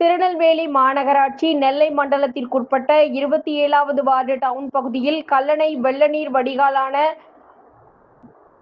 திருநெல்வேலி மாநகராட்சி நெல்லை மண்டலத்திற்குட்பட்ட இருபத்தி ஏழாவது வார்டு டவுன் பகுதியில் கல்லணை வெள்ளநீர் வடிகாலான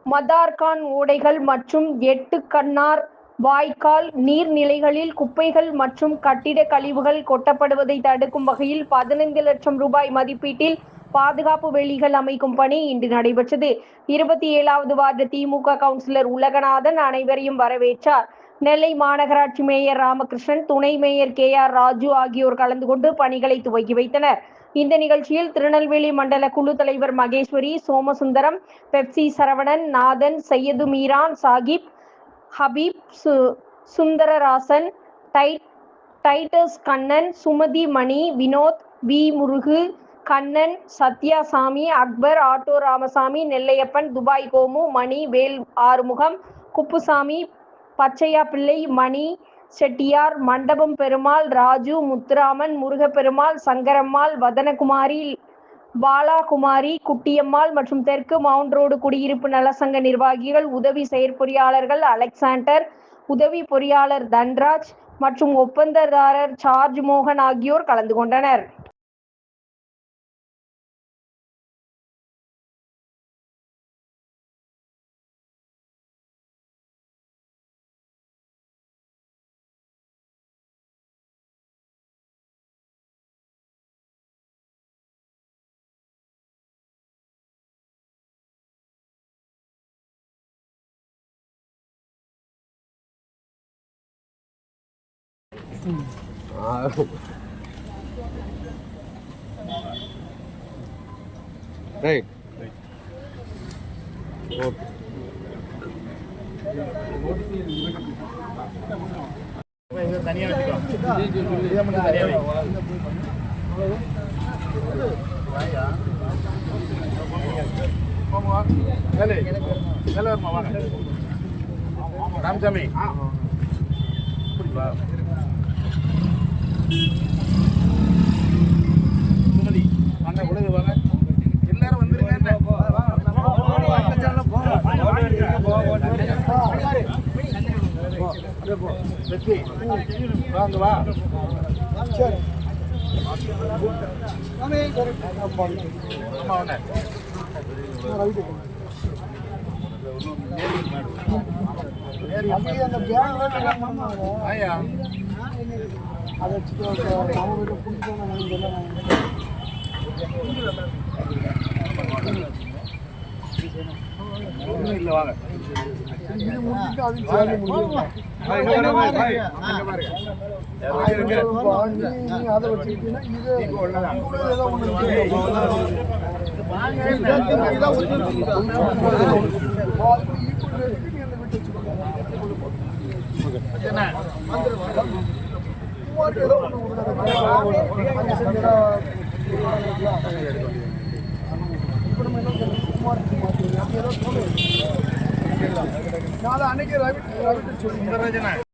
மதார்கான் ஓடைகள் மற்றும் எட்டு கண்ணார் வாய்க்கால் நீர்நிலைகளில் குப்பைகள் மற்றும் கட்டிட கழிவுகள் கொட்டப்படுவதை தடுக்கும் வகையில் பதினைந்து லட்சம் ரூபாய் மதிப்பீட்டில் பாதுகாப்பு வேலிகள் அமைக்கும் பணி இன்று நடைபெற்றது. இருபத்தி ஏழாவது வார்டு திமுக கவுன்சிலர் உலகநாதன் அனைவரையும் வரவேற்றார். நெல்லை மாநகராட்சி மேயர் ராமகிருஷ்ணன் துணை மேயர் கே ஆர் ராஜு ஆகியோர் கலந்து கொண்டு பணிகளை துவக்கி வைத்தனர். இந்த நிகழ்ச்சியில் திருநெல்வேலி மண்டல குழு தலைவர் மகேஸ்வரி சோமசுந்தரம் பெப்சி சரவணன் நாதன் சையது மீரான் சாகிப் ஹபீப் சு Sundararasan tight Titus Kannan Sumathi Mani Vinod V Murugu Kannan Sathyasami Akbar auto Ramasamy Nellaiyappan Dubai Gomu Mani Vel Arumugam Kuppusamy Pachaiya Pillai Mani Chettiar மண்டபம் பெருமாள் ராஜு முத்துராமன் முருகப்பெருமாள் சங்கரம்மாள் வதனகுமாரி பாலாகுமாரி குட்டியம்மாள் மற்றும் தெற்கு மவுண்ட் ரோடு குடியிருப்பு நலசங்க நிர்வாகிகள் உதவி செயற்பொறியாளர்கள் அலெக்சாண்டர் உதவி பொறியாளர் தன்ராஜ் மற்றும் ஒப்பந்ததாரர் சார்ஜ் மோகன் ஆகியோர் கலந்து கொண்டனர். ரைட் ஓகே ராமசாமி சுமதி வாங்க வா சரி எல்லாரும் வந்துருங்க வாங்க அதை ஆமா வாங்க ஆயா ஒண்ணும் இல்ல வாங்க நாளை அன்னைக்கு ரவி ரவி சொல்லி